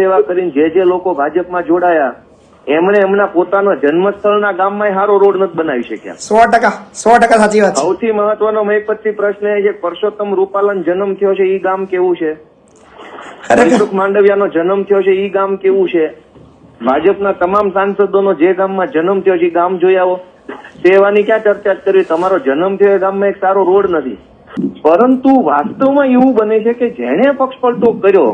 સેવા કરીને જે જે લોકો ભાજપમાં જોડાયા એમણે એમના પોતાના જન્મસ્થળના ગામમાં સારો રોડ નથી બનાવી શક્યા. સો ટકા સો ટકા સાચી વાત સૌથી મહત્વનો મહીપતથી પ્રશ્ન એ છે પરસોત્તમ રૂપાલન જન્મ થયો છે ઈ ગામ કેવું છે? મનસુખ માંડવિયાનો જન્મ થયો છે ઈ ગામ કેવું છે? ભાજપના તમામ સાંસદોનો જે ગામમાં જન્મ થયો છે ઈ ગામ જોઈ આવો. સેવાની ક્યાં ચર્ચા જ કરવી? તમારો જન્મ થયો એ ગામમાં એક સારો રોડ નથી. પરંતુ વાસ્તવમાં એવું બને છે કે જેણે પક્ષપલટો કર્યો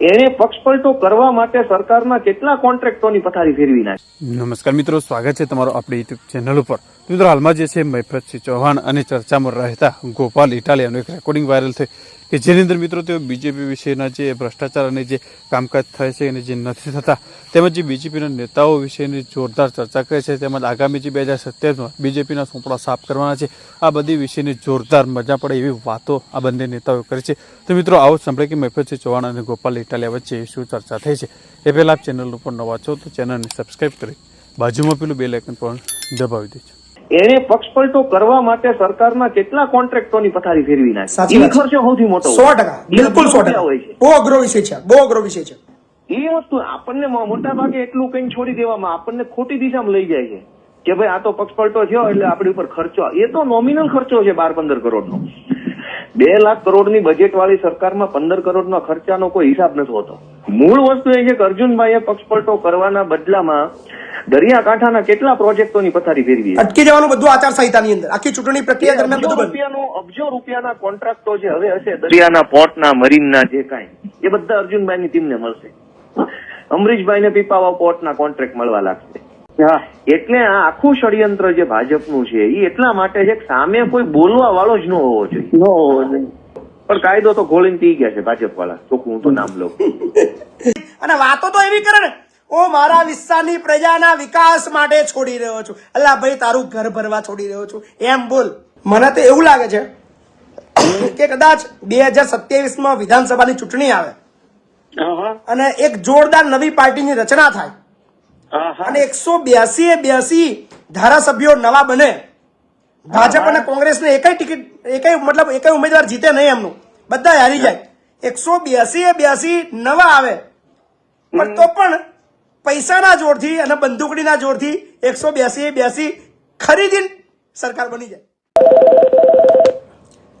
એણે પક્ષપલટો કરવા માટે સરકારના કેટલા કોન્ટ્રાક્ટોની પથારી ફેરવી નાખી? નમસ્કાર મિત્રો, સ્વાગત છે તમારો આપણી યુટ્યુબ ચેનલ ઉપર. મિત્રો હાલમાં જે છે મૈફતસિંહ ચૌહાણ અને ચર્ચામાં રહેતા ગોપાલ ઇટાલિયાનું એક રેકોર્ડિંગ વાયરલ થઈ કે જેની અંદર મિત્રો તેઓ બીજેપી વિશેના જે ભ્રષ્ટાચાર અને જે કામકાજ થાય છે અને જે નથી થતા, તેમજ જે બીજેપીના નેતાઓ વિશેની જોરદાર ચર્ચા કરે છે, તેમજ આગામી જે બે હજાર સત્યાવીસમાં બીજેપીના સોંપડા સાફ કરવાના છે, આ બધી વિશેની જોરદાર મજા પડે એવી વાતો આ બંને નેતાઓ કરે છે. તો મિત્રો આવો સાંભળે કે મૈફતસિંહ ચૌહાણ અને ગોપાલ ઇટાલિયા વચ્ચે શું ચર્ચા થઈ છે. એ પહેલાં આપ ચેનલ ઉપર નવા છો તો ચેનલને સબસ્ક્રાઈબ કરી બાજુમાં પેલું બે લાઇકન પણ દબાવી દેજો. એણે પક્ષપલટો કરવા માટે સરકારના કેટલા કોન્ટ્રાક્ટોની પથારી ફેરવી નાખી? એ ખર્ચો સૌથી મોટો સો ટકા. બિલકુલ સો ટકા. હોય છે. બહુ અઘરો વિષય છે. બહુ અઘરો વિષય છે. એ વસ્તુ આપણને મોટા ભાગે એટલું કઈ છોડી દેવામાં આપણને ખોટી દિશામાં લઈ જાય છે. કે ભાઈ આ તો પક્ષપલટો થયો એટલે આપણી ઉપર ખર્ચો એ તો નોમિનલ ખર્ચો છે બાર પંદર કરોડનો. બે લાખ કરોડની બજેટ વાળી સરકારમાં પંદર કરોડનો ખર્ચાનો કોઈ હિસાબ નથી હોતો. મૂળ વસ્તુ એ છે કે અર્જુનભાઈએ પક્ષપલટો કરવાના બદલામાં દરિયાકાંઠાના કેટલા પ્રોજેક્ટોની પથારી ફેરવી અટકી જવાનું બધું આચાર સંહિતાની અંદર. આખી ચૂંટણી પ્રક્રિયા દરમિયાન અબજો બધું. રૂપિયાનો રૂપિયાનું અબજો રૂપિયાના કોન્ટ્રાક્ટો જે હવે હશે દરિયાના પોર્ટના મરીનના જે કાંઈ એ બધા અર્જુનભાઈની ટીમને મળશે. અમરીશભાઈને પીપાવા પોર્ટના કોન્ટ્રાક્ટ મળવા લાગશે. હા એટલે આ આખું ષડયંત્ર જે ભાજપનું છે એ એટલા માટે છે કે સામે કોઈ બોલવા વાળો જ ન હોવો જોઈએ. પણ કાયદો તો ગોળીને પી ગયા છે ભાજપ વાળા ચોખ્ખું હું તો નામ લઉં. અને વાતો તો એવી કરે ને ઓ મારા વિસ્તારની પ્રજાના વિકાસ માટે છોડી રહ્યો છું. અલ્લા ભાઈ તારું ઘર ભરવા છોડી રહ્યો છું. એમ બોલ. મને તો એવું લાગે છે કે કદાચ બે હજાર સત્યાવીસમાં વિધાનસભાની ચૂંટણી આવે અને એક જોરદાર નવી પાર્ટીની રચના થાય. અને એકસો બ્યાસી એ બ્યાસી ધારાસભ્યો નવા બને. ભાજપ અને કોંગ્રેસને એકય ટિકિટ એકય મતલબ એકય ઉમેદવાર જીતે નહીં એમનું. બધા હારી જાય. એકસો બ્યાસી એ બ્યાસી નવા આવે. પણ તો પણ પૈસાના જોરથી અને બંદૂકડીના જોરથી એકસો બ્યાસી એ બ્યાસી ખરીદીને સરકાર બની જાય.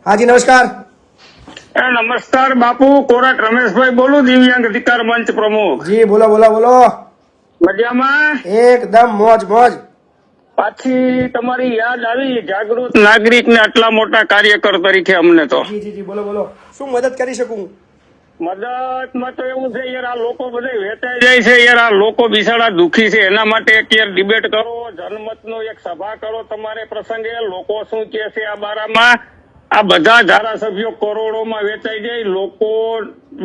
હાજી નમસ્કાર. એ નમસ્કાર બાપુ. કોરાટ રમેશભાઈ બોલું દિવ્યાંગ અધિકાર મંચ પ્રમુખ. જી બોલો બોલો બોલો. મજામાં? એકદમ મોજ મોજ. પાછી તમારી યાદ આવી જાગૃત નાગરિક ને આટલા મોટા કાર્યકર તરીકે અમને તો. જી જી જી બોલો બોલો. શું મદદ કરી શકું? મદદમાં તો એવું છે યાર આ લોકો બધા વેચાઈ જાય છે યાર આ લોકો બિસાડા દુખી છે. એના માટે એક યાર ડિબેટ કરો જનમત નો એક સભા કરો તમારે પ્રસંગે. લોકો શું કે છે આ બારામાં? આ બધા ધારાસભ્યો કરોડોમાં વેચાઈ જાય. લોકો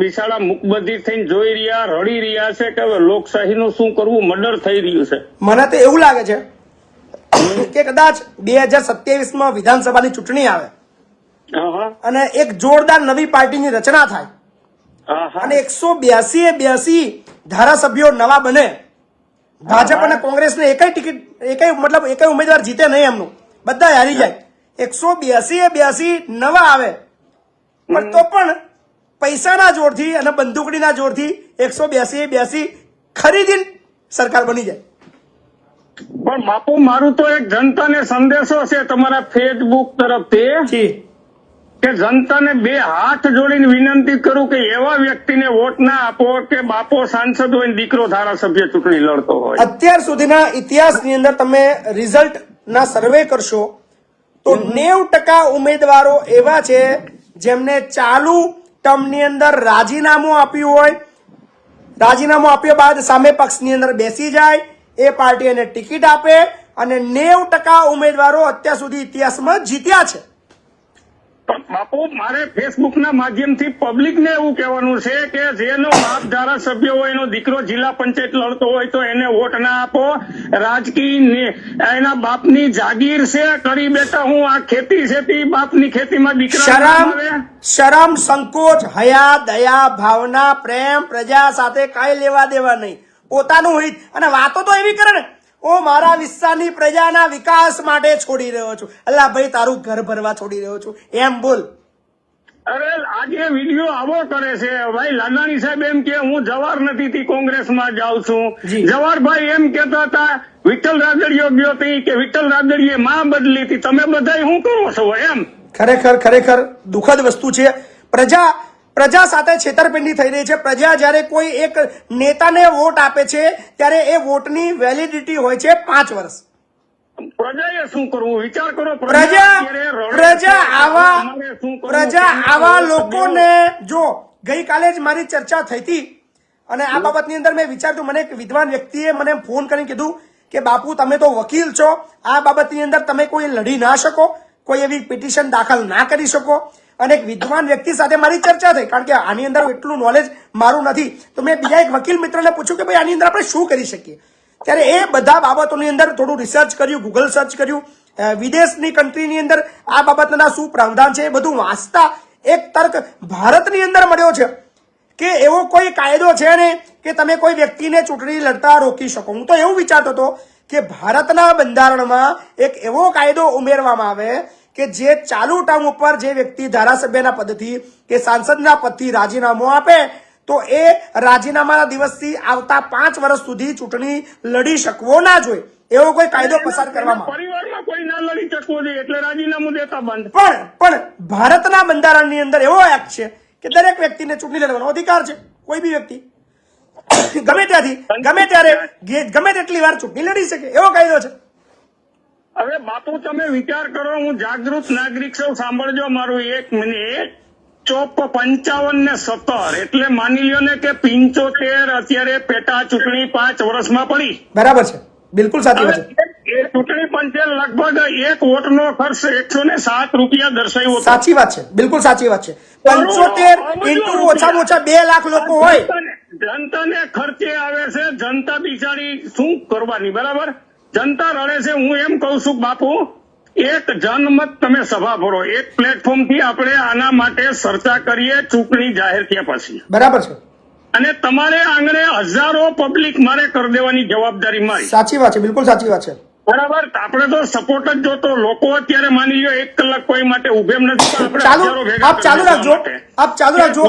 બિસાડા મુકબધિર થઈને જોઈ રહ્યા રડી રહ્યા છે કે હવે લોકશાહીનું શું કરવું? મર્ડર થઈ રહ્યું છે. મને તો એવું લાગે છે કે કદાચ બે હજાર સત્યાવીસમાં વિધાનસભાની ચૂંટણી આવે અને એક જોરદાર નવી પાર્ટીની રચના થાય અને એકસો બ્યાસી એ બ્યાસી ધારાસભ્યો નવા બને. ભાજપ અને કોંગ્રેસને એકય ટિકિટ એકય મતલબ એકય ઉમેદવાર જીતે નહીં એમનું. બધા હારી જાય. એકસો બ્યાસી એ બ્યાસી નવા આવે. પણ તો પણ પૈસાના જોરથી અને બંદૂકડીના જોરથી એકસો બ્યાસી એ બ્યાસી ખરીદીને સરકાર બની જાય. પણ બાપુ મારું તો એક જનતાને સંદેશો છે તમારા ફેસબુક તરફથી કે જનતાને બે હાથ જોડીને વિનંતી કરું કે એવા વ્યક્તિને વોટ ના આપો કે બાપો સાંસદ હોય ને દીકરો ધારાસભ્ય ચૂંટણી લડતો હોય. અત્યાર સુધીના ઇતિહાસની અંદર તમે રિઝલ્ટ ના સર્વે કરશો તો નેવ ટકા ઉમેદવારો એવા છે જેમને ચાલુ ટર્મની અંદર રાજીનામું આપ્યું હોય. રાજીનામું આપ્યા બાદ સામે પક્ષની અંદર બેસી જાય એ પાર્ટી એને ટિકિટ આપે અને નેવ ટકા ઉમેદવારો અત્યાર સુધી ઇતિહાસમાં જીત્યા છે. બાપુ મારે ફેસબુક ના માધ્યમથી પબ્લિક ને એવું કહેવાનું છે કે જેનો બાપ ધારાસભ્ય હોય એનો દીકરો જિલ્લા પંચાયત લડતો હોય તો એને વોટ ના આપો. રાજકીય એના બાપની જાગીર છે કરી બેટા હું આ ખેતી છે તે બાપની ખેતીમાં દીકરા શરમ શરમ સંકોચ હયા દયા ભાવના પ્રેમ પ્રજા સાથે કાંઈ લેવા દેવા નહીં. પોતાનું હિત અને વાતો તો એવી કરે ને ઓ મારા વિસ્તારની પ્રજાના વિકાસ માટે છોડી રહ્યો છું. અલ્લા ભાઈ તારું ઘર ભરવા છોડી રહ્યો છું. એમ બોલ. અરે આજે વીડિયો આવો કરે છે. ભાઈ લાલાણી સાહેબ એમ કે હું જવાર નથી થી કોંગ્રેસમાં જાઉં છું. જવાહરભાઈ એમ કેતા હતા વિઠ્ઠલ રાદડિયો ગયો હતી કે વિઠ્ઠલ રાદડીએ માં બદલી હતી તમે બધા શું કરો છો? એમ. ખરેખર ખરેખર દુઃખદ વસ્તુ છે. પ્રજા પ્રજા સાથે છેતરપિંડી થઈ રહી છે. પ્રજા જ્યારે કોઈ એક નેતાને વોટ આપે છે ત્યારે એ વોટની વેલિડિટી હોય છે પાંચ વર્ષ. પ્રજાએ શું કરવું? વિચાર કરો પ્રજા પ્રજા આવા? પ્રજા આવા લોકોને જો ગઈકાલે જ મારી ચર્ચા થઈ હતી અને આ બાબતની અંદર મેં વિચારતું મને એક વિદ્વાન વ્યક્તિએ મને ફોન કરીને કીધું કે બાપુ તમે તો વકીલ છો. આ બાબતની અંદર તમે કોઈ લડી ના શકો કોઈ એવી પિટિશન દાખલ ના કરી શકો. અને એક વિદ્વાન વ્યક્તિ સાથે મારી ચર્ચા થઈ. કારણ કે આની અંદર એટલું નોલેજ મારું નથી. તો મેં બીજા એક વકીલ મિત્રને પૂછ્યું કે ભાઈ, આની અંદર આપણે શું કરી શકીએ? ત્યારે એ બધા બાબતોની અંદર થોડું રિસર્ચ કર્યું ગૂગલ સર્ચ કર્યું. વિદેશની કન્ટ્રીની અંદર આ બાબતના શું પ્રાવધાન છે એ બધું વાંચતા એક તર્ક ભારતની અંદર મળ્યો છે કે એવો કોઈ કાયદો છે ને કે તમે કોઈ વ્યક્તિને ચૂંટણી લડતા રોકી શકો. હું તો એવું વિચારતો હતો કે ભારતના બંધારણમાં એક એવો કાયદો ઉમેરવામાં આવે કે જે ચાલુ ટર્મ ઉપર જે વ્યક્તિ ધારાસભ્યના પદથી કે સાંસદના પદથી રાજીનામું આપે તો એ રાજીનામાના દિવસથી આવતા પાંચ વર્ષ સુધી ચૂંટણી લડી શકવો ના જોઈએ. એવો કોઈ કાયદો પસાર કરવામાં પરિવારમાં કોઈ ના લડી શકવો જોઈએ એટલે રાજીનામું દેતા બંધ. પણ પણ ભારતના બંધારણની અંદર એવો એક્ટ છે કે દરેક વ્યક્તિને ચૂંટણી લડવાનો અધિકાર છે કોઈ બી વ્યક્તિ. ગમે ત્યાંથી ગમે ત્યારે ગમે તેટલી વાર ચૂંટણી લડી શકે એવો કાયદો છે. હવે બાપુ તમે વિચાર કરો હું જાગૃત નાગરિક છું. સાંભળજો મારું એક મિનિટ. ચોપ પંચાવન ને સત્તર. એટલે માની લ્યો ને કે પિંચોતેર અત્યારે પેટા ચૂંટણી પાંચ વર્ષમાં પડી. બરાબર છે. બિલકુલ સાચી વાત છે. એ ચૂંટણી પંચે લગભગ એક વોટનો ખર્ચ એકસો ને સાત રૂપિયા દર્શાવ્યો સાચી વાત છે. બિલકુલ સાચી વાત છે. પંચોતેર ઇન્ટુ ઓછામાં ઓછા બે લાખ લોકો હોય. જનતાને ખર્ચે આવે છે. જનતા બિચારી શું કરવાની બરાબર? જનતા રડે છે હું એમ કઉ છું બાપુ એક જનમત તમે સભા ભરો. એક પ્લેટફોર્મથી આપણે આના માટે ચર્ચા કરીએ ચૂંટણી જાહેર થયા પછી. બરાબર છે. અને તમારે આંગણે હજારો પબ્લિક મારે કરી દેવાની જવાબદારી મારી. સાચી વાત છે બિલકુલ સાચી વાત છે. બરાબર? આપણે તો સપોર્ટ જ જોતો. લોકો અત્યારે માની લ્યો એક કલાક કોઈ માટે ઉભેમ નથી આપણે હજારો ભેગા આપ ચાલુ રાખજો. આપ ચાલુ રાખજો.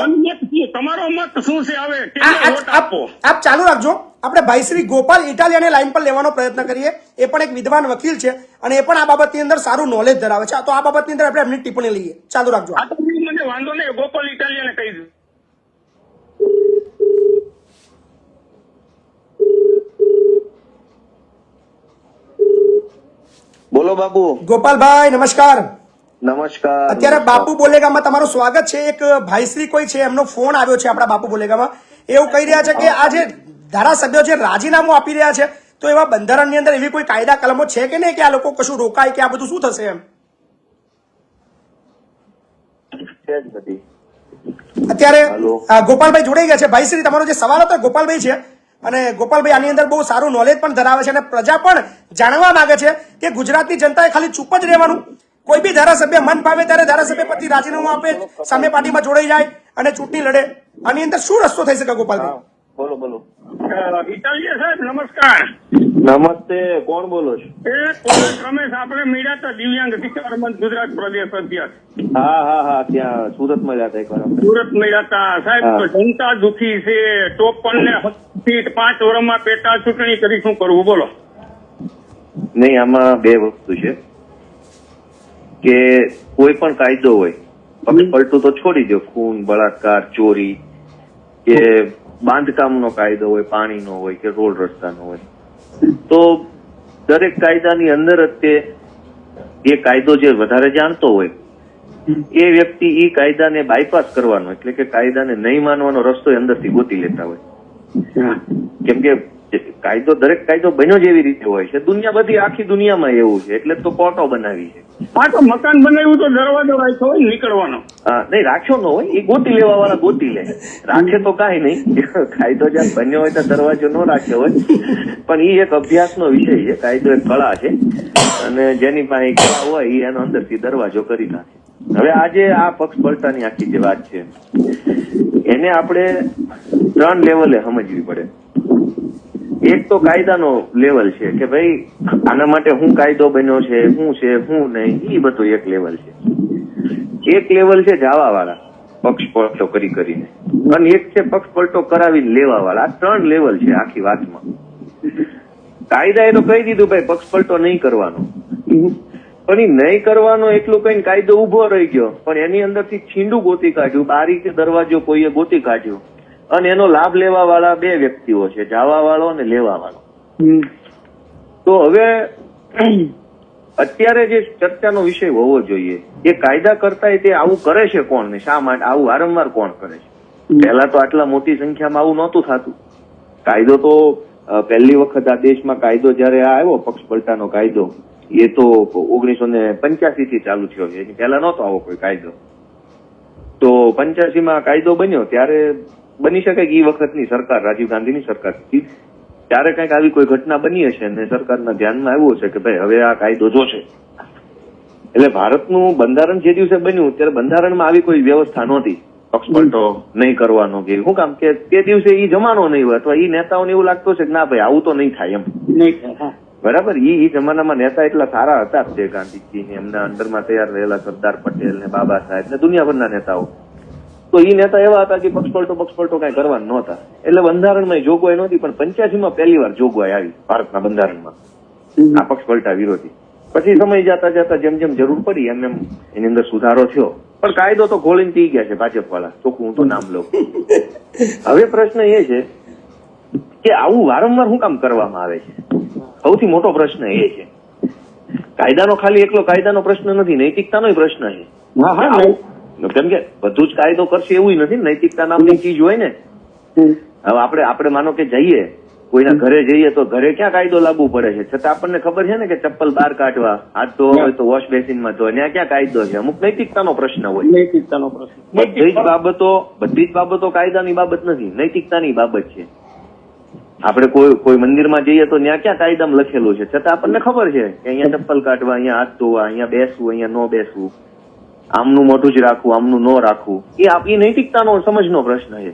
તમારો મત શું છે? હવે આ- કેને આ- વોટ આપ આપો? આપ ચાલુ રાખજો. આપણે ભાઈ શ્રી ગોપાલ ઇટાલિયાને લાઈન પર લેવાનો પ્રયત્ન કરીએ. એ પણ એક વિદ્વાન વકીલ છે અને એ પણ આ બાબતની અંદર સારું નોલેજ ધરાવે છે. તો આ બાબતની અંદર આપણે એમની ટિપ્પણી લઈએ. ચાલુ રાખજો. મને વાંધો નહીં. ગોપાલ ઇટાલિયાને કહી દઉં. બોલો બાપુ. ગોપાલભાઈ નમસ્કાર. નમસ્કાર. અત્યારે બાપુ બોલેગામાં તમારું સ્વાગત છે. એક ભાઈશ્રી કોઈ છે એમનો ફોન આવ્યો છે આપણા બાપુ બોલેગામાં. એવું કહી રહ્યા છે કે આ જે ધારાસભ્યો જે રાજીનામું આપી રહ્યા છે તો એવા બંધારણની અંદર એવી કોઈ કાયદા કલમો છે કે નહીં કે આ લોકો કશું રોકાય કે આ બધું શું થશે એમ. અત્યારે આ, ગોપાલભાઈ જોડાઈ ગયા છે. ભાઈ શ્રી તમારો જે સવાલ હતો ગોપાલભાઈ છે અને ગોપાલભાઈ આની અંદર બહુ સારું નોલેજ પણ ધરાવે છે અને પ્રજા પણ જાણવા માંગે છે કે ગુજરાતની જનતાએ ખાલી ચૂપ જ રહેવાનું. કોઈ બી ધારાસભ્ય મન ભાવે ત્યારે ધારાસભ્ય પતિ રાજીનામું આપે સામે પાર્ટીમાં જોડાઈ જાય અને ચૂંટણી લડે. આની અંદર શું રસ્તો થઈ શકે ગોપાલભાઈ? બોલો બોલો. ઇટાલિયા સાહેબ નમસ્કાર. નમસ્તે કોણ બોલો છો? એ રમેશ આપણે મીડિયા દિવ્યાંગ શિક્ષણ મંચ ગુજરાત પ્રદેશ અધ્યક્ષ. હા હા હા ત્યાં સુરત મળ્યા હતા એકવાર. સુરત મળ્યા સાહેબ જનતા દુખી છે. ચોપન ને સીટ પાંચ વર્ષમાં પેટા ચૂંટણી કરી શું કરવું? બોલો. નહીં આમાં બે વસ્તુ છે. કે કોઈ પણ કાયદો હોય પલટું તો છોડી દો ખૂન બળાત્કાર ચોરી કે બાંધકામનો કાયદો હોય પાણીનો હોય કે રોડ રસ્તાનો હોય. તો દરેક કાયદાની અંદર જ તે એ કાયદો જે વધારે જાણતો હોય એ વ્યક્તિ એ કાયદાને બાયપાસ કરવાનો એટલે કે કાયદાને નહીં માનવાનો રસ્તો એ અંદરથી ગોતી લેતા હોય. કેમ કે કાયદો દરેક કાયદો બન્યો જ એવી રીતે હોય છે. દુનિયા બધી આખી દુનિયામાં એવું છે એટલે તો કોર્ટો બનાવી છે. હા તો મકાન બનાવ્યું તો દરવાજો રાખ્યો હોય નીકળવાનો. નહીં રાખ્યો ન હોય એ ગોતી લેવા વાળા ગોતી લે. રાખે તો કાંઈ નહીં. કાયદો જ્યાં બન્યો હોય તો દરવાજો ન રાખ્યો હોય. પણ એ એક અભ્યાસનો વિષય છે કાયદો એક કળા છે. અને જેની પાસે કળા હોય એનો અંદરથી દરવાજો કરી નાખે. હવે આજે આ પક્ષ પલટાની આખી જે વાત છે એને આપણે ત્રણ લેવલે સમજવી પડે. એક તો કાયદાનો લેવલ છે કે ભાઈ, આના માટે હું કાયદો બન્યો છે શું છે શું નહીં એ બધું એક લેવલ છે. એક લેવલ છે જાવા વાળા પક્ષ પલટો કરી કરીને. અને એક છે પક્ષ પલટો કરાવીને લેવા વાળા આ ત્રણ લેવલ છે આખી વાતમાં. કાયદા એ તો કહી દીધું ભાઈ પક્ષ પલટો નહીં કરવાનો. પણ એ નહીં કરવાનો એટલું કઈ કાયદો ઊભો રહી ગયો. પણ એની અંદરથી છીંડું ગોતી કાઢ્યું બારી કે દરવાજો કોઈએ ગોતી કાઢ્યો. અને એનો લાભ લેવા વાળા બે વ્યક્તિઓ છે જાવા વાળો અને લેવા વાળો તો હવે અત્યારે જે ચર્ચાનો વિષય હોવો જોઈએ એ કાયદા કરતા તે આવું કરે છે કોણ ને? શા માટે આવું વારંવાર કોણ કરે છે? પહેલા તો આટલા મોટી સંખ્યામાં આવું નહોતું થતું. કાયદો તો પહેલી વખત આ દેશમાં કાયદો જયારે આ આવ્યો પક્ષ પલટાનો કાયદો એ તો ઓગણીસો ને પંચ્યાસી થી ચાલુ થયો છે. પહેલા નહોતો આવો કોઈ કાયદો. તો પંચ્યાસી માં કાયદો બન્યો ત્યારે બની શકે કે એ વખતની સરકાર રાજીવ ગાંધીની સરકાર ત્યારે કંઈક આવી કોઈ ઘટના બની હશે અને સરકારના ધ્યાનમાં આવ્યું હશે કે ભાઈ હવે આ કાયદો જોશે એટલે ભારતનું બંધારણ જે દિવસે બન્યું ત્યારે બંધારણમાં આવી કોઈ વ્યવસ્થા નહોતી. પક્ષપલટો નહીં કરવાનો કે શું કામ કે તે દિવસે ઈ જમાનો નહીં હોય અથવા ઈ નેતાઓને એવું લાગતું છે કે ના ભાઈ આવું તો નહીં થાય એમ. બરાબર? ઈ ઈ જમાનામાં નેતા એટલા સારા હતા જે ગાંધીજી ને એમના અંડરમાં તૈયાર રહેલા સરદાર પટેલ ને બાબા સાહેબ ને દુનિયાભરના નેતાઓ. તો એ નેતા એવા હતા કે પક્ષપલટો પક્ષપલટો કઈ કરવાના નહોતા. એટલે બંધારણમાં જોગવાઈ નહોતી પણ પંચ્યાસીમાં પહેલી વાર જોગવાઈ આવી ભારતના બંધારણમાં. આ પક્ષપલટા વિરોધી. પછી સમય જતા જતા જેમ જેમ જરૂર પડી એમ એમ એની અંદર સુધારો થયો. પણ કાયદો તો ખોલીને પી ગયા છે ભાજપ વાળા ચોખ્ખું હું તો નામ લઉં. હવે પ્રશ્ન એ છે કે આવું વારંવાર શું કામ કરવામાં આવે છે? સૌથી મોટો પ્રશ્ન એ છે. કાયદાનો ખાલી એકલો કાયદાનો પ્રશ્ન નથી નૈતિકતાનો પ્રશ્ન છે. કેમ કે બધું જ કાયદો કરશે એવું નથી નૈતિકતા નામની ચીજ હોય ને. હવે આપણે આપણે માનો કે જઈએ કોઈના ઘરે જઈએ તો ઘરે ક્યાં કાયદો લાગુ પડે છે? છતાં આપણને ખબર છે ને કે ચપ્પલ બહાર કાઢવા હાથ ધોવા હોય તો વોશ બેસિનમાં ધોવા ત્યાં ક્યાં કાયદો છે? અમુક નૈતિકતાનો પ્રશ્ન હોય. નૈતિકતાનો પ્રશ્ન. બધી જ બાબતો બધી જ બાબતો કાયદાની બાબત નથી નૈતિકતાની બાબત છે. આપણે કોઈ કોઈ મંદિરમાં જઈએ તો ત્યાં ક્યાં કાયદામાં લખેલું છે? છતાં આપણને ખબર છે કે અહીંયા ચપ્પલ કાઢવા અહીંયા હાથ ધોવા અહીંયા બેસવું અહીંયા ન બેસવું. આમનું મોઢું જ રાખવું આમનું ન રાખવું. એ આપણી નૈતિકતાનો સમજનો પ્રશ્ન છે.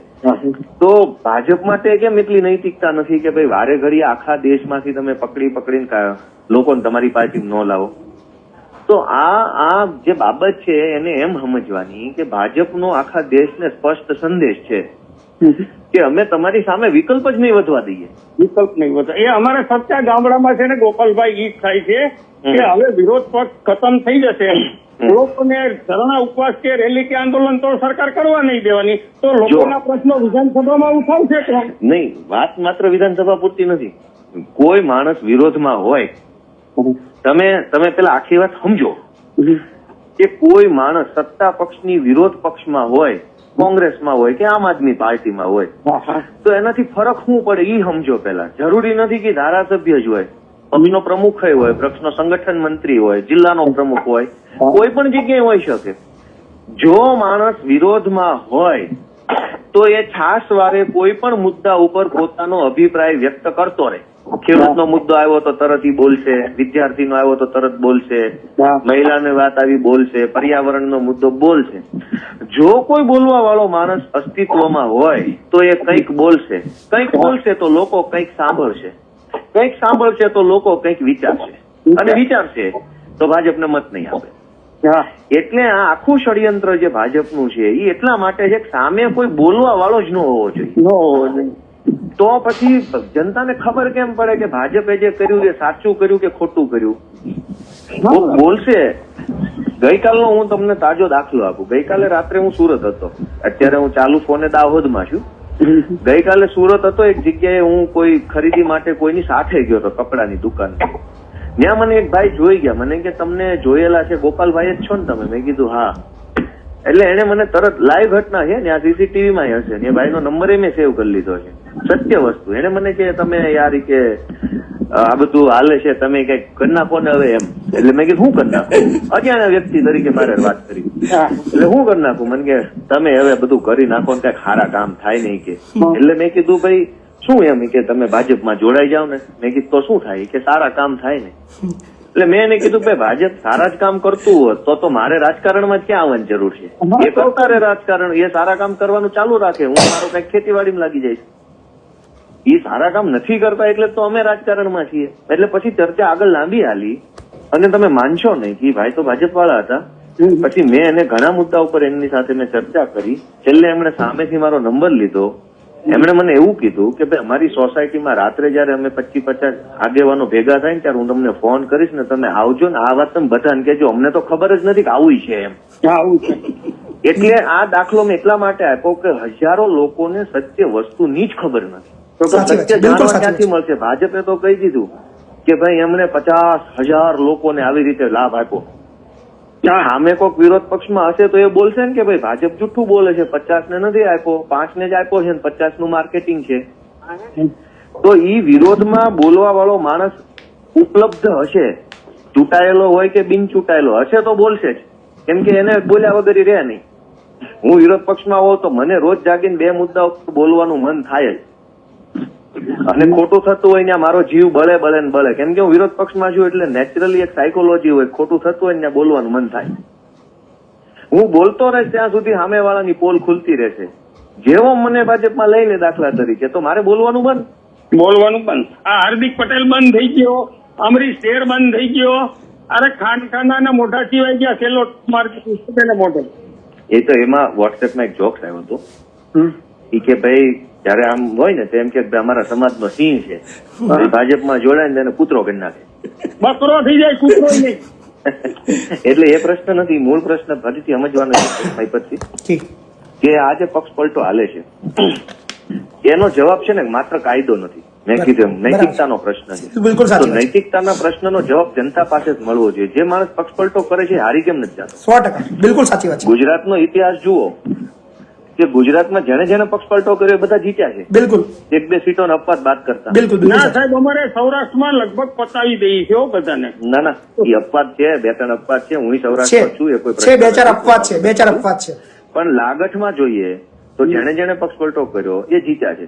તો ભાજપ માટે કેમ એટલી નૈતિકતા નથી કે ભાઈ વારે ઘડી આખા દેશમાંથી તમે પકડી પકડીને લોકોને તમારી પાર્ટી ન લાવો? તો આ આ જે બાબત છે એને એમ સમજવાની કે ભાજપનો આખા દેશને સ્પષ્ટ સંદેશ છે કે અમે તમારી સામે વિકલ્પ જ નહીં વધવા દઈએ. વિકલ્પ નહીં વધવા. એ અમારે સચ્ચા ગામડામાં છે ને ગોપાલભાઈ ઈ થાય છે કે હવે વિરોધ પક્ષ ખતમ થઈ જશે. લોકોને ધરણા ઉપવાસ કે રેલી કે આંદોલન તો સરકાર કરવા નહીં દેવાની. તો લોકોના પ્રશ્નો વિધાનસભામાં ઉઠાવશે કોણ નહીં? વાત માત્ર વિધાનસભા પૂરતી નથી. કોઈ માણસ વિરોધમાં હોય તમે તમે પેલા આખી વાત સમજો. કે કોઈ માણસ સત્તા પક્ષની વિરોધ પક્ષમાં હોય કોંગ્રેસમાં હોય કે આમ આદમી પાર્ટીમાં હોય તો એનાથી ફરક શું પડે એ સમજો પેલા. જરૂરી નથી કે ધારાસભ્ય જ હોય. પક્ષનો પ્રમુખ હોય પક્ષનો સંગઠન મંત્રી હોય, જિલ્લાનો પ્રમુખ હોય, કોઈ પણ જગ્યાએ હોઈ શકે. જો માણસ વિરોધમાં હોય, તો એ છાસ વારે કોઈ પણ મુદ્દા ઉપર પોતાનો અભિપ્રાય વ્યક્ત કરતો રહે. ખેડૂતનો મુદ્દો આવ્યો તો તરત ઈ બોલશે, વિદ્યાર્થીનો આવ્યો તો તરત બોલશે, મહિલાની વાત આવી બોલશે, પર્યાવરણનો મુદ્દો બોલશે. જો કોઈ બોલવા વાળો માણસ અસ્તિત્વમાં હોય, તો એ કંઈક બોલશે. કંઈક બોલશે તો લોકો કંઈક સાંભળશે. કંઈક સાંભળશે તો લોકો કંઈક વિચારશે. અને વિચારશે તો ભાજપને મત નહીં આપે. એટલે આ આખું ષડયંત્ર જે ભાજપનું છે એ એટલા માટે છે કે સામે કોઈ બોલવા વાળો જ ન હોવો જોઈએ. તો પછી જનતાને ખબર કેમ પડે કે ભાજપે જે કર્યું એ સાચું કર્યું કે ખોટું કર્યું? બોલશે. ગઈકાલનો હું તમને તાજો દાખલો આપું. ગઈકાલે રાત્રે હું સુરત હતો. અત્યારે હું ચાલુ ફોને દાહોદમાં છું. ગઈકાલે સુરત હતો, એક જગ્યાએ હું કોઈ ખરીદી માટે કોઈની સાથે ગયો હતો, કપડાની દુકાન. ત્યાં મને એક ભાઈ જોઈ ગયા. મને કે, તમને જોયેલા છે? ગોપાલભાઈ જ છો ને તમે? મેં કીધું, હા. એટલે એને મને તરત લાઈવ ઘટના છે ત્યાં સીસીટીવી માં હશે ને ભાઈનો નંબર મેં સેવ કરી લીધો છે. સત્ય વસ્તુ. એને મને કે તમે યાર કે આ બધું હાલે છે તમે કંઈક કરી નાખો ને હવે એમ. એટલે મેં કીધું શું કરી નાખું? અજાણ્યા વ્યક્તિ તરીકે મારે વાત કરી. એટલે હું કરી નાખું? મને કે તમે હવે બધું કરી નાખો ને કંઈક સારા કામ થાય નહીં કે. એટલે મેં કીધું ભાઈ શું એમ? કે તમે ભાજપમાં જોડાઈ જાવ ને. મેં કીધું તો શું થાય? કે સારા કામ થાય ને. એટલે મેં એને કીધું ભાઈ ભાજપ સારા જ કામ કરતું હોત તો તો મારે રાજકારણમાં ક્યાં આવવાની જરૂર છે? એ કરતા રાજકારણ એ સારા કામ કરવાનું ચાલુ રાખે હું મારો કંઈક ખેતીવાડીમાં લાગી જઈશ. એ સારા કામ નથી કરતા એટલે તો અમે રાજકારણમાં છીએ. એટલે પછી ચર્ચા આગળ લાંબી હાલી અને તમે માનશો નહીં કે ભાઈ તો ભાજપ વાળા હતા પછી મેં એને ઘણા મુદ્દા ઉપર એમની સાથે મેં ચર્ચા કરી. છેલ્લે એમણે સામેથી મારો નંબર લીધો. એમણે મને એવું કીધું કે ભાઈ અમારી સોસાયટીમાં રાત્રે જયારે અમે પચીસ પચાસ આગેવાનો ભેગા થાય ને ત્યારે હું તમને ફોન કરીશ ને તમે આવજો ને આ વાત તમે બધાને કેજો અમને તો ખબર જ નથી કે આવું છે એમ. આવું છે. એટલે આ દાખલો મેં એટલા માટે આપ્યો કે હજારો લોકોને સત્ય વસ્તુની જ ખબર નથી. તો સત્ય જાણવા ક્યાંથી મળશે? ભાજપે તો કહી દીધું કે ભાઈ એમણે પચાસ હજાર લોકોને આવી રીતે લાભ આપ્યો. સામે કોઈક વિરોધ પક્ષમાં હશે તો એ બોલશે ને કે ભાઈ ભાજપ જુઠ્ઠું બોલે છે પચાસ ને નથી આપ્યો પાંચ ને જ આપ્યો છે ને પચાસનું માર્કેટિંગ છે. તો ઈ વિરોધમાં બોલવા વાળો માણસ ઉપલબ્ધ હશે? ચૂંટાયેલો હોય કે બિન ચૂંટાયેલો? હશે તો બોલશે જ. કેમ કે એને બોલ્યા વગર ઈ રહે નહીં. હું વિરોધ પક્ષમાં હોઉં તો મને રોજ જાગીને બે મુદ્દા બોલવાનું મન થાય જ. અને ખોટું થતું હોય ત્યાં મારો જીવ બળે બળે ને બળે. કેમ કે હું વિરોધ પક્ષમાં છું એટલે નેચરલી એક સાયકોલોજી હોય ખોટું થતું હોય ત્યાં બોલવાનું મન થાય. હું બોલતો રહીશ ત્યાં સુધી સામેવાળાની પોલ ખુલતી રહેશે. જેવો મને ભાજપમાં લઈને દાખલા તરીકે તો મારે બોલવાનું બંધ. બોલવાનું બંધ. આ હાર્દિક પટેલ બંધ થઈ ગયો અમરીશ શેર બંધ થઈ ગયો. અરે ખાન ખાના મોઢા સિવાય ગયા છેલ્લો માર્કેટ મોઢે. એ તો એમાં વોટ્સએપમાં એક જોક્સ આવ્યો હતો. એ કે ભાઈ જયારે આમ હોય ને તેમ કે અમારા સમાજનો સિંહ છે. ભાજપમાં જોડાય ને તેને કૂતરો કરી નાખે. બકરો થઈ જાય કૂતરો એટલે એ પ્રશ્ન નથી મૂળ પ્રશ્ન ફરીથી સમજવાનો છે કે આ જે પક્ષ પલટો હાલે છે. એનો જવાબ છે ને માત્ર કાયદો નથી. મેં કીધું નૈતિકતાનો પ્રશ્ન છે. બિલકુલ સાચી નૈતિકતાના પ્રશ્નનો જવાબ જનતા પાસે જ મળવો જોઈએ. જે માણસ પક્ષ પલટો કરે છે હારી કેમ નથી જતો? સો ટકા. બિલકુલ સાચી વાત ગુજરાતનો ઇતિહાસ જુઓ. કે ગુજરાતમાં જેને જેને પક્ષ પલટો કર્યો એ બધા જીત્યા છે. બિલકુલ. એક બે સીટો અપવાદ બાદ કરતા. બિલકુલ ના સાહેબ અમારે સૌરાષ્ટ્રમાં લગભગ પતાવી દઈ છે બધાને. ના ના એ અપવાદ છે બે ત્રણ અપવાદ છે હું સૌરાષ્ટ્ર છું. એ કોઈ છે બે ચાર અપવાદ છે બે ચાર અપવાદ છે. પણ લાગઠમાં જોઈએ તો જેને જેને પક્ષ પલટો કર્યો એ જીત્યા છે.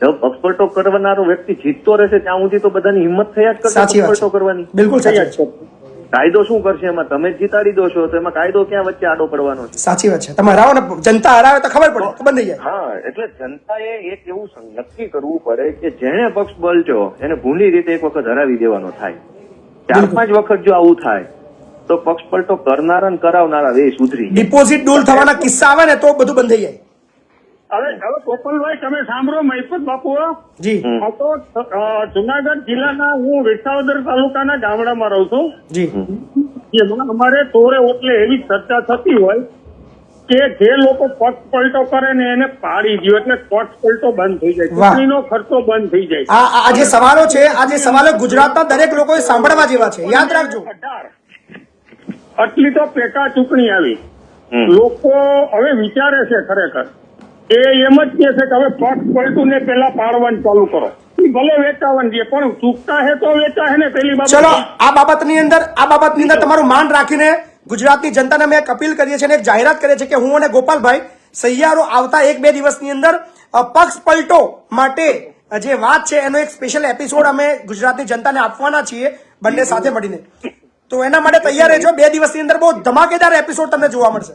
પક્ષપલટો પક્ષ પલટો કરનારો વ્યક્તિ જીતતો રહેશે ત્યાં સુધી તો બધાની હિંમત થયા જ કરશે સાચી પક્ષ વાત પલટો છે કરવાની. બિલકુલ થયા વાત છે. કાયદો શું કરશે? એમાં તમે જ જીતાડી દો છો તો એમાં કાયદો ક્યાં વચ્ચે આડો પડવાનો છે? સાચી વાત છે. તમે હરાવો ને જનતા હરાવે તો ખબર પડે ખબર નહીં હા એટલે જનતાએ એક એવું નક્કી કરવું પડે કે જેણે પક્ષ બળજો એને ભૂંડી રીતે એક વખત હરાવી દેવાનો થાય. ચાર પાંચ વખત જો આવું થાય તો પક્ષ પલટો કરનારા ને કરાવનારા વે સુધરી ડિપોઝિટ ડોલ થવાના કિસ્સા આવે ને તો બધું બંધ થઈ જાય. હવે હવે ગોપાલભાઈ તમે સાંભળો મહિપત બાપુ જી. તો જુનાગઢ જિલ્લાના હું વિસાવદર તાલુકાના ગામડામાં રહું છું. જી. અમારે તોરે ઓટલે એવી ચર્ચા થતી હોય કે જે લોકો પક્ષ પલટો કરે ને એને પાડી દો એટલે પક્ષ પલટો બંધ થઈ જાય. ચૂંટણીનો ખર્ચો બંધ થઈ જાય. આ આ- આ જે સવાલો છે આ જે સવાલો ગુજરાતના દરેક લોકોએ સાંભળવા જેવા છે. યાદ રાખજો. અઢાર. આટલી તો પેટા ચૂંટણી આવી. લોકો હવે વિચારે છે ખરેખર એ એમ જ કહે છે કે હવે પક્ષ પલટું ને પેલા પાડવાનું ચાલુ કરો. ભલે વેચાવન જે પણ ચૂકતા હે તો વેચા હે ને પેલી બાબત. ચલો, આ બાબતની અંદર આ બાબતની અંદર તમારું માન રાખીને ગુજરાતની જનતાને અમે એક અપીલ કરીએ છીએ અને એક જાહેરાત કરીએ છીએ કે હું અને ગોપાલભાઈ સહિયારો આવતા એક બે દિવસની અંદર પક્ષ પલટો માટે જે વાત છે એનો એક સ્પેશિયલ એપિસોડ અમે ગુજરાતની જનતાને આપવાના છીએ, બંને સાથે મળીને. તો એના માટે તૈયાર રહેજો. બે દિવસની અંદર બહુ ધમાકેદાર એપિસોડ તમને જોવા મળશે.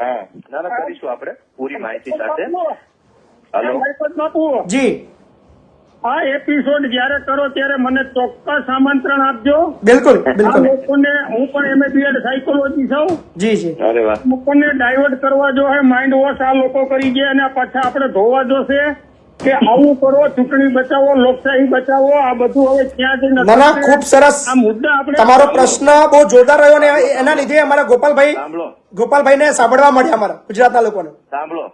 હા ના ના કરીશું આપણે પૂરી માહિતી સાથે. હાલો? જી. આ એપિસોડ જયારે કરો ત્યારે મને ચોક્કસ આમંત્રણ આપજો. બિલકુલ આ બિલકુલ. લોકોને હું પણ એમ બીએડ સાયકોલોજી છું. જી જી. અરે વાહ. લોકોને ડાયવર્ટ કરવા જો હે માઇન્ડ વોશ આ લોકો કરી ગયા અને પાછા આપણે ધોવા જોશે. કે આવું કરો ચૂંટણી બચાવો લોકશાહી બચાવો આ બધું હવે ક્યાં જઈને ના ના ખૂબ સરસ. આ મુદ્દા આપણે તમારો પ્રશ્ન બહુ જોરદાર રહ્યો ને એના લીધે અમારા ગોપાલભાઈ સાંભળો. ગોપાલભાઈને સાંભળવા મળ્યા અમારા ગુજરાતના લોકોને. સાંભળો.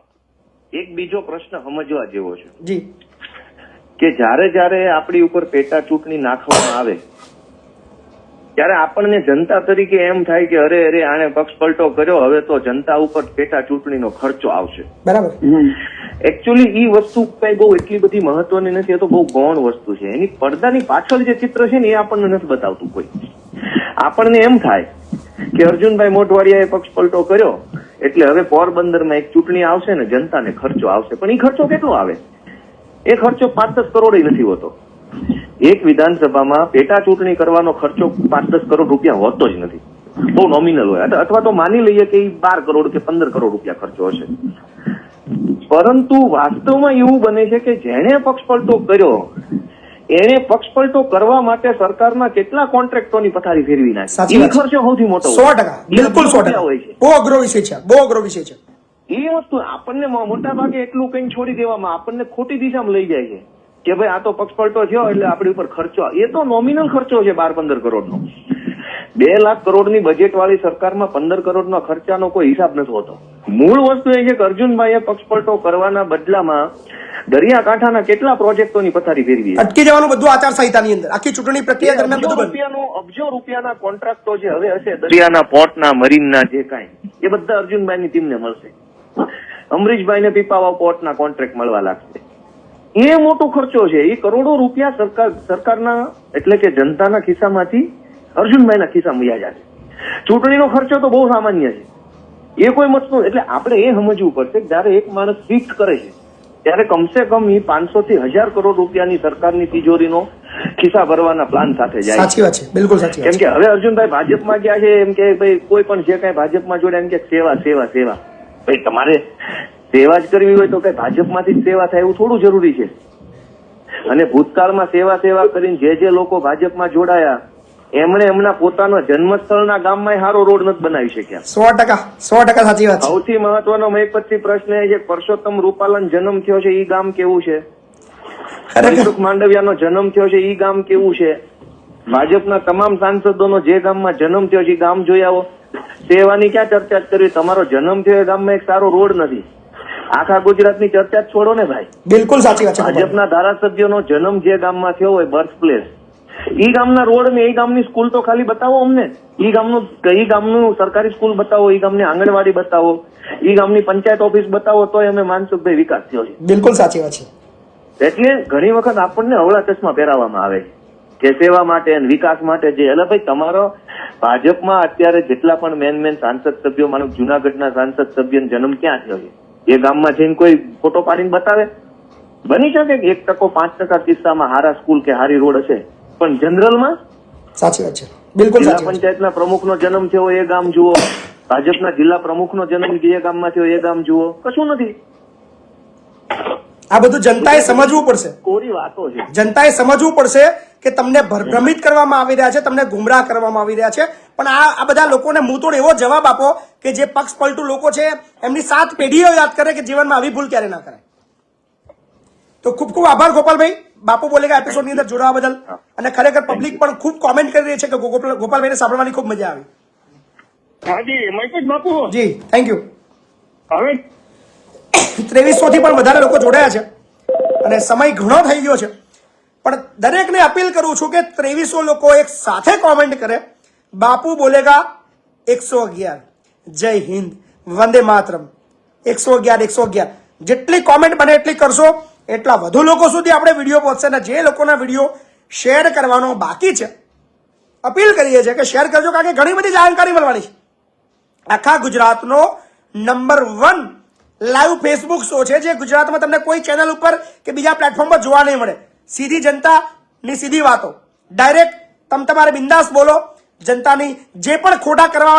એક બીજો પ્રશ્ન સમજવા જેવો છે. જી. કે જ્યારે જ્યારે આપણી ઉપર પેટા ચૂંટણી નાખવામાં આવે ત્યારે આપણને જનતા તરીકે એમ થાય કે અરે અરે આને પક્ષ પલટો કર્યો હવે તો જનતા ઉપર પેટા ચૂંટણીનો ખર્ચો આવશે. બરાબર. એકચ્યુઅલી એ વસ્તુ કઈ બહુ એટલી બધી મહત્વની નથી એ તો બહુ ગૌણ વસ્તુ છે. એની પડદાની પાછળ જે ચિત્ર છે ને એ આપણને નથી બતાવતું કોઈ. આપણને એમ થાય કે અર્જુનભાઈ મોટવાડિયાએ પક્ષ પલટો કર્યો એટલે હવે પોરબંદરમાં એક ચૂંટણી આવશે ને જનતાને ખર્ચો આવશે. પણ એ ખર્ચો કેટલો આવે? એ ખર્ચો પાંચ જ કરોડ નથી હોતો. એક વિધાનસભામાં પેટા ચૂંટણી કરવાનો ખર્ચો પાંચ દસ કરોડ રૂપિયા હોતો જ નથી. બહુ નોમિનલ હોય. અથવા તો માની લઈએ કે બાર કરોડ કે પંદર કરોડ રૂપિયા ખર્ચો હશે. પરંતુ વાસ્તવમાં એવું બને છે કે જેણે પક્ષપલટો કર્યો એને પક્ષપલટો કરવા માટે સરકારના કેટલા કોન્ટ્રાક્ટોની પથારી ફેરવી નાખી? એ ખર્ચો સૌથી મોટો સો. ટકા. બિલકુલ સો ટકા. હોય છે. બહુ અઘરો વિષય છે. બહુ અઘરો વિષય છે. એ વસ્તુ આપણને મોટા ભાગે એટલું કઈ છોડી દેવામાં આપણને ખોટી દિશામાં લઈ જાય છે. કે ભાઈ આ તો પક્ષપલટો થયો એટલે આપણી ઉપર ખર્ચો એ તો નોમિનલ ખર્ચો છે બાર પંદર કરોડનો. બે લાખ કરોડની બજેટ વાળી સરકારમાં પંદર કરોડનો ખર્ચાનો કોઈ હિસાબ નથી હોતો. મૂળ વસ્તુ એ છે કે અર્જુનભાઈએ પક્ષપલટો કરવાના બદલામાં દરિયાકાંઠાના કેટલા પ્રોજેક્ટોની પથારી ફેરવી અટકી જવાનું બધું આચારસંહિતાની અંદર. આખી ચૂંટણી પ્રક્રિયા દરમિયાન અબજો બધું. રૂપિયાનું અબજો રૂપિયાના કોન્ટ્રાક્ટો જે હવે હશે દરિયાના પોર્ટના મરીનના જે કાંઈ. એ બધા અર્જુનભાઈની ટીમને મળશે. અમરીશભાઈને પીપાવા પોર્ટના કોન્ટ્રાક્ટ મળવા લાગશે. એ મોટો ખર્ચો છે. એ કરોડો રૂપિયા સરકાર સરકારના એટલે કે જનતાના ખિસ્સામાંથી અર્જુનભાઈના ખિસ્સામાં વ્યા છે. ચૂંટણીનો ખર્ચો તો બહુ સામાન્ય છે. એ કોઈ મતનું એટલે આપણે એ સમજવું પડશે કે જયારે એક માણસ ફિક્સ કરે છે ત્યારે કમસે કમ એ પાંચસો થી હજાર કરોડ રૂપિયાની સરકારની તિજોરીનો ખિસ્સા ભરવાના પ્લાન સાથે જાય સાચી વાત છે. બિલકુલ સાચી કેમ કે હવે અર્જુનભાઈ ભાજપમાં ગયા છે એમ કે ભાઈ કોઈ પણ જે કઈ ભાજપમાં જોડે એમ કે સેવા સેવા સેવા. ભાઈ તમારે સેવા જ કરવી હોય તો કઈ ભાજપમાંથી જ સેવા થાય એવું થોડું જરૂરી છે. અને ભૂતકાળમાં સેવા સેવા કરીને જે જે લોકો ભાજપમાં જોડાયા એમણે એમના પોતાના જન્મસ્થળના ગામમાં સારો રોડ નથી બનાવી શક્યા. સો ટકા સો ટકા સાચી વાત સૌથી મહત્વનો મયપતથી પ્રશ્ન એ છે પરસોત્તમ રૂપાલન જન્મ થયો છે ઈ ગામ કેવું છે? મનસુખ માંડવિયાનો જન્મ થયો છે ઈ ગામ કેવું છે? ભાજપના તમામ સાંસદોનો જે ગામમાં જન્મ થયો છે ગામ જોઈ આવો. સેવાની ક્યાં ચર્ચા જ કરવી? તમારો જન્મ થયો એ ગામમાં એક સારો રોડ નથી. આખા ગુજરાતની ચર્ચા જ છોડો ને ભાઈ. બિલકુલ સાચી વાત છે ભાજપના ધારાસભ્યનો જન્મ જે ગામમાં થયો હોય બર્થ પ્લેસ ઈ ગામના રોડ ને ઈ ગામની સ્કૂલ તો ખાલી બતાવો અમને. ઈ ગામનું ઈ ગામનું સરકારી સ્કૂલ બતાવો ઈ ગામની આંગણવાડી બતાવો ઈ ગામની પંચાયત ઓફિસ બતાવો તોય અમે માનસુખ ભાઈ વિકાસ થયો છે. બિલકુલ સાચી વાત છે. એટલે ઘણી વખત આપણને અવળા ચશ્મા પહેરાવવામાં આવે છે કે સેવા માટે અને વિકાસ માટે જે. એટલે ભાઈ તમારો ભાજપમાં અત્યારે જેટલા પણ મેન મેન સાંસદ સભ્યો માનો જુનાગઢના સાંસદ સભ્યનો જન્મ ક્યાં થયો છે? એ ગામમાં જઈને કોઈ ફોટો પાડીને બતાવે? બની શકે કે એક ટકો પાંચ ટકા કિસ્સામાં હારા સ્કૂલ કે હારી રોડ હશે? પણ જનરલમાં? સાચી વાત છે. બિલકુલ જિલ્લા પંચાયતના પ્રમુખનો જન્મ થયો એ ગામ જુઓ. ભાજપના જિલ્લા પ્રમુખનો જન્મ જે ગામમાં થયો એ ગામ જુઓ. કશું નથી. આ બધું જનતાએ સમજવું પડશે. કોરી વાતો છે. જનતાએ સમજવું પડશે કે તમને ભ્રમિત કરવામાં આવી રહ્યા છે તમને ગુમરાહ કરવામાં આવી રહ્યા છે. પણ આ આ બધા લોકોને મુંતોડ એવો જવાબ આપો કે જે પક્ષ પલટુ લોકો છે એમની સાત પેઢીઓ યાદ કરે કે જીવનમાં આવી ભૂલ ક્યારે ના કરે તો ખૂબ ખૂબ આભાર ગોપાલભાઈ. બાપુ બોલેગા એપિસોડની અંદર જોડાવા બદલ. અને ખરેખર પબ્લિક પણ ખૂબ કોમેન્ટ કરી રહી છે કે ગોપાલ ગોપાલભાઈને સાંભળવાની ખૂબ મજા આવી. હાજી મહેશ બાપુ જી થેન્ક યુ હવે? ત્રેવીસો થી પણ વધારે લોકો જોડાયા છે. અને સમય ઘણો થઈ ગયો છે. પણ દરેકને અપીલ કરું છું કે ત્રેવીસો લોકો એક સાથે કોમેન્ટ કરે. બાપુ બોલેગા એકસો અગિયાર જય હિન્દ વંદે માતરમ એકસો અગિયાર એકસો અગિયાર જેટલી કોમેન્ટ બને એટલી કરશો, એટલા વધુ લોકો સુધી આપણે વીડિયો પહોંચશે અને જે લોકોના વીડિયો શેર કરવાનો બાકી છે, અપીલ કરીએ છીએ કે શેર કરજો, કારણ કે ઘણી બધી જાણકારી મળવાની છે. આખા ગુજરાતનો number one live Facebook show છે, જે ગુજરાતમાં તમને કોઈ ચેનલ ઉપર કે બીજા પ્લેટફોર્મ પર જોવા નહીં મળે. સીધી જનતાની સીધી વાતો. ડાયરેક્ટ તમે તમારે બિંદાસ બોલો જનતાની જે પણ ખોટા કરવા